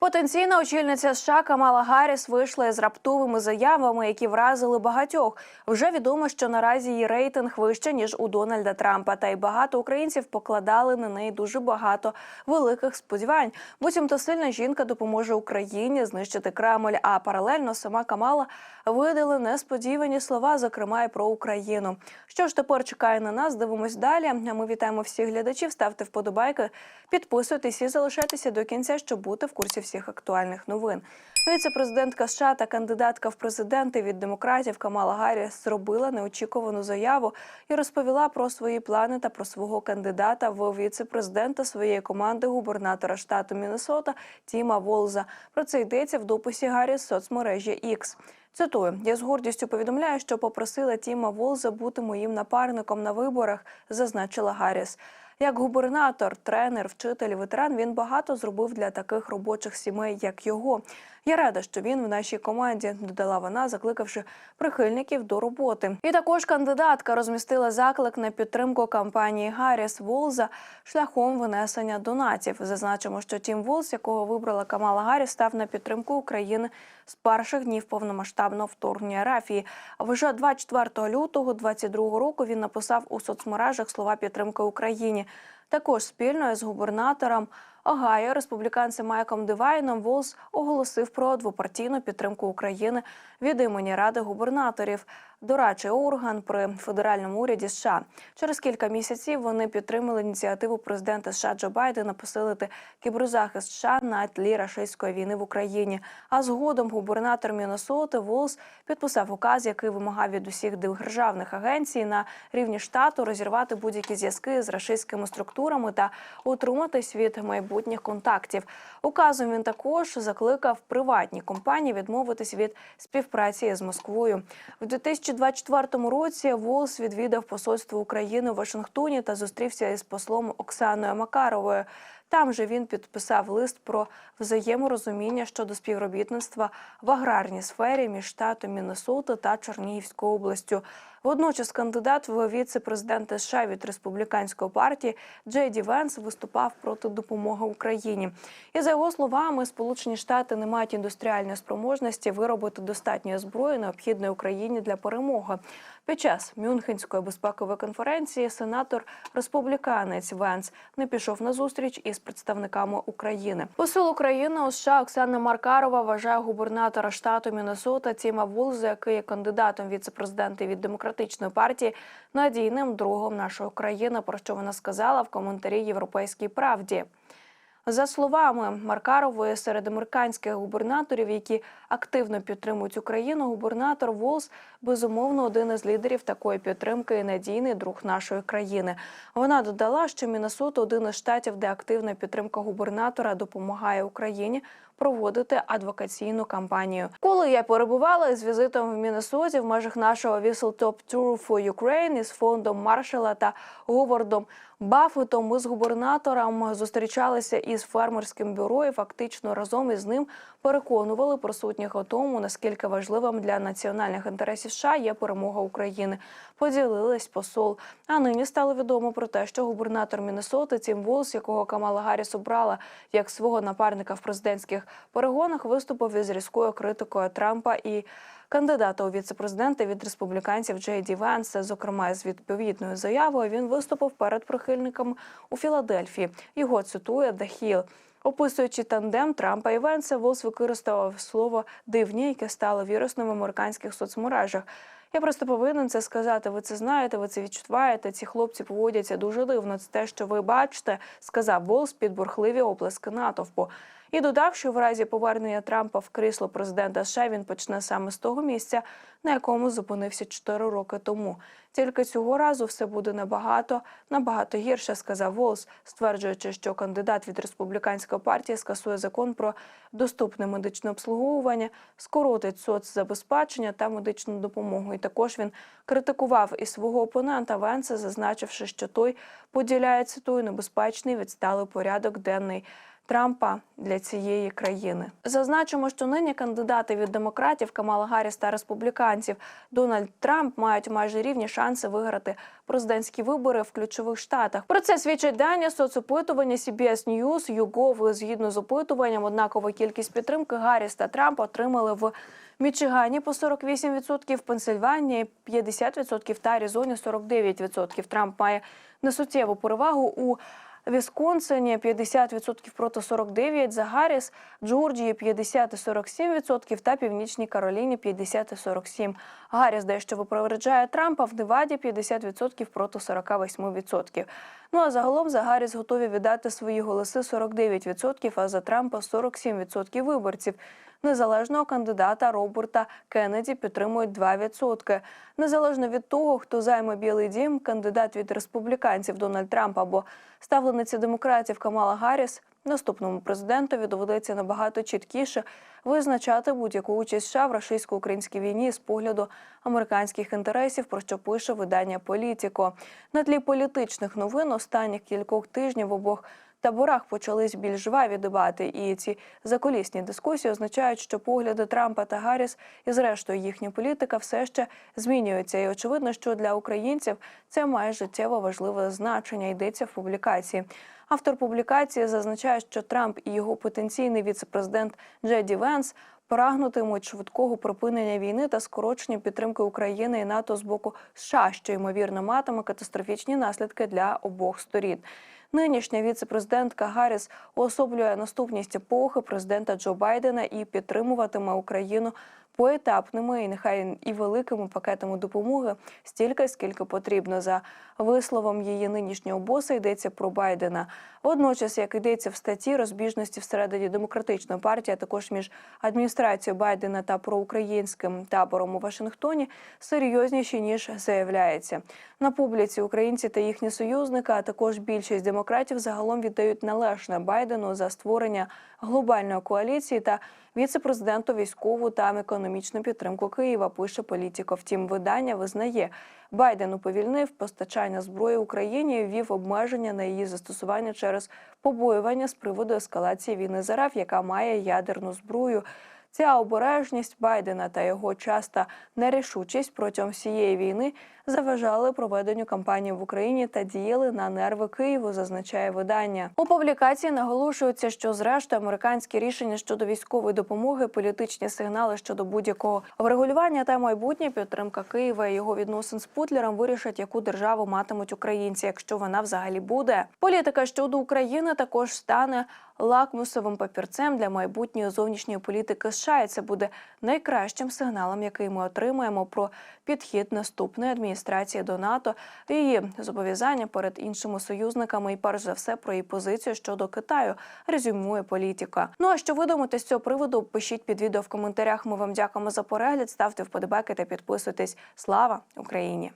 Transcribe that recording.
Потенційна очільниця США Камала Гарріс вийшла із раптовими заявами, які вразили багатьох. Вже відомо, що наразі її рейтинг вище ніж у Дональда Трампа. Та й багато українців покладали на неї дуже багато великих сподівань. Буцімто сильна жінка допоможе Україні знищити Кремль. А паралельно сама Камала видали несподівані слова, зокрема і про Україну. Що ж тепер чекає на нас? Дивимось далі. Ми вітаємо всіх глядачів. Ставте вподобайки, підписуйтесь і залишайтеся до кінця, щоб бути в курсі всіх актуальних новин. Віце-президентка США та кандидатка в президенти від демократів Камала Гарріс зробила неочікувану заяву і розповіла про свої плани та про свого кандидата в віце-президента своєї команди губернатора штату Міннесота Тіма Волза. Про це йдеться в дописі Гарріс соцмережі X. Цитую, я з гордістю повідомляю, що попросила Тіма Волза бути моїм напарником на виборах, зазначила Гарріс. Як губернатор, тренер, вчитель, ветеран, він багато зробив для таких робочих сімей, як його. Я рада, що він в нашій команді, додала вона, закликавши прихильників до роботи. І також кандидатка розмістила заклик на підтримку кампанії Гарріс Волза шляхом винесення донатів. Зазначимо, що Тім Волз, якого вибрала Камала Гарріс, став на підтримку України з перших днів повномасштабного вторгнення Рафії. А вже 24 лютого 2022 року він написав у соцмережах слова підтримки Україні. Також спільно з губернатором Огайо, республіканцем Майком Дивайном, Волс оголосив про двопартійну підтримку України від імені Ради губернаторів, дорадчий орган при федеральному уряді США. Через кілька місяців вони підтримали ініціативу президента США Джо Байдена посилити кіберзахист США на тлі рашистської війни в Україні. А згодом губернатор Міннесоти Волс підписав указ, який вимагав від усіх державних агенцій на рівні штату розірвати будь-які зв'язки з рашистськими структурами та утриматись від майбутніх контактів. Указом він також закликав приватні компанії відмовитись від співпраці з Москвою. В 2024 році Волс відвідав посольство України в Вашингтоні та зустрівся із послом Оксаною Макаровою. Там же він підписав лист про взаєморозуміння щодо співробітництва в аграрній сфері між штатом Міннесота та Чернігівською областю. Водночас кандидат в віце-президенти США від республіканської партії Джей Ді Венс виступав проти допомоги Україні. І за його словами, Сполучені Штати не мають індустріальної спроможності виробити достатньої зброї, необхідної Україні для перемоги. Під час Мюнхенської безпекової конференції сенатор республіканець Венс не пішов на зустріч із представниками України. Посол України у США Оксана Маркарова вважає губернатора штату Міннесота Тіма Вулза, який є кандидатом віце-президента від демократичної партії, надійним другом нашої країни. Про що вона сказала в коментарі Європейській правді. За словами Маркарової, серед американських губернаторів, які активно підтримують Україну, губернатор Волс безумовно один із лідерів такої підтримки і надійний друг нашої країни. Вона додала, що Міннесота – один із штатів, де активна підтримка губернатора допомагає Україні проводити адвокаційну кампанію. Коли я перебувала з візитом в Міннесоті в межах нашого Whistle Top Tour for Ukraine із фондом Маршала та Говардом Баффетом, ми з губернатором зустрічалися із фермерським бюро і фактично разом із ним переконували присутніх у тому, наскільки важливим для національних інтересів США є перемога України. Поділились посол. А нині стало відомо про те, що губернатор Міннесоти Тім Волс, якого Камала Гарріс обрала як свого напарника в президентських перегонах, виступив із різкою критикою Трампа і. Кандидата у віце-президенти від республіканців Джей Ді Венса, зокрема з відповідною заявою, він виступив перед прихильниками у Філадельфії. Його цитує Hill. Описуючи тандем Трампа і Венса, Волс використав слово дивні, яке стало вірусним в американських соцмережах. Я просто повинен це сказати. Ви це знаєте, ви це відчуваєте. Ці хлопці поводяться дуже дивно. Це те, що ви бачите, сказав Волс під бурхливі оплески натовпу. І додав, що в разі повернення Трампа в крісло президента США він почне саме з того місця, на якому зупинився 4 роки тому. Тільки цього разу все буде набагато набагато гірше, сказав Волс, стверджуючи, що кандидат від республіканської партії скасує закон про доступне медичне обслуговування, скоротить соцзабезпечення та медичну допомогу. І також він критикував і свого опонента Венса, зазначивши, що той поділяє цитую небезпечний відсталий порядок денний. Трампа для цієї країни. Зазначимо, що нині кандидати від демократів Камала Гарріс та республіканців Дональд Трамп мають майже рівні шанси виграти президентські вибори в ключових штатах. Про це свідчать дані соцопитування CBS News, YouGov. Згідно з опитуванням, однакову кількість підтримки Гарріс та Трамп отримали в Мічигані по 48%, в Пенсильванії 50% та Аризоні 49%. Трамп має несуттєву перевагу у Вісконсині 50% проти 49%, за Гарріс, Джорджії 50 і 47% та Північній Кароліні 50 і 47%. Гарріс дещо випереджає Трампа в Неваді 50% проти 48%. Ну а загалом за Гарріс готові віддати свої голоси 49%, а за Трампа 47% виборців. Незалежного кандидата Роберта Кеннеді підтримують 2%. Незалежно від того, хто займе Білий Дім, кандидат від республіканців Дональд Трамп або ставлениця демократів Камала Гарріс, наступному президентові доведеться набагато чіткіше визначати будь-яку участь США в російсько-українській війні з погляду американських інтересів, про що пише видання Політіко. На тлі політичних новин останніх кількох тижнів обох таборах почались більш жваві дебати, і ці закулісні дискусії означають, що погляди Трампа та Гарріс і, зрештою, їхня політика все ще змінюються. І очевидно, що для українців це має життєво важливе значення. Йдеться в публікації. Автор публікації зазначає, що Трамп і його потенційний віцепрезидент Джеді Венс прагнутимуть швидкого припинення війни та скорочення підтримки України і НАТО з боку США, що ймовірно матиме катастрофічні наслідки для обох сторін. Нинішня віцепрезидентка Гарріс уособлює наступність епохи президента Джо Байдена і підтримуватиме Україну поетапними і нехай і великими пакетами допомоги стільки, скільки потрібно. За висловом її нинішнього боса йдеться про Байдена. Водночас, як йдеться в статті, розбіжності всередині демократичної партії, а також між адміністрацією Байдена та проукраїнським табором у Вашингтоні серйозніші ніж заявляється. На публіці українці та їхні союзники, а також більшість демократів загалом віддають належне Байдену за створення глобальної коаліції та віцепрезиденту військову та економічну підтримку Києва. Пише політико. Втім, видання визнає. Байден уповільнив постачання зброї Україні і ввів обмеження на її застосування через побоювання з приводу ескалації війни з РФ, яка має ядерну зброю. Ця обережність Байдена та його часта нерішучість протягом всієї війни заважали проведенню кампанії в Україні та діяли на нерви Києву, зазначає видання. У публікації наголошується, що зрештою американські рішення щодо військової допомоги, політичні сигнали щодо будь-якого врегулювання та майбутня підтримка Києва і його відносин з Путлером вирішать, яку державу матимуть українці, якщо вона взагалі буде. Політика щодо України також стане лакмусовим папірцем для майбутньої зовнішньої політики США. І це буде найкращим сигналом, який ми отримаємо про підхід наступної адміністрації до НАТО, її зобов'язання перед іншими союзниками і перш за все про її позицію щодо Китаю. Резюмує політика. Ну а що ви думаєте з цього приводу? Пишіть під відео в коментарях. Ми вам дякуємо за перегляд. Ставте вподобайки та підписуйтесь. Слава Україні!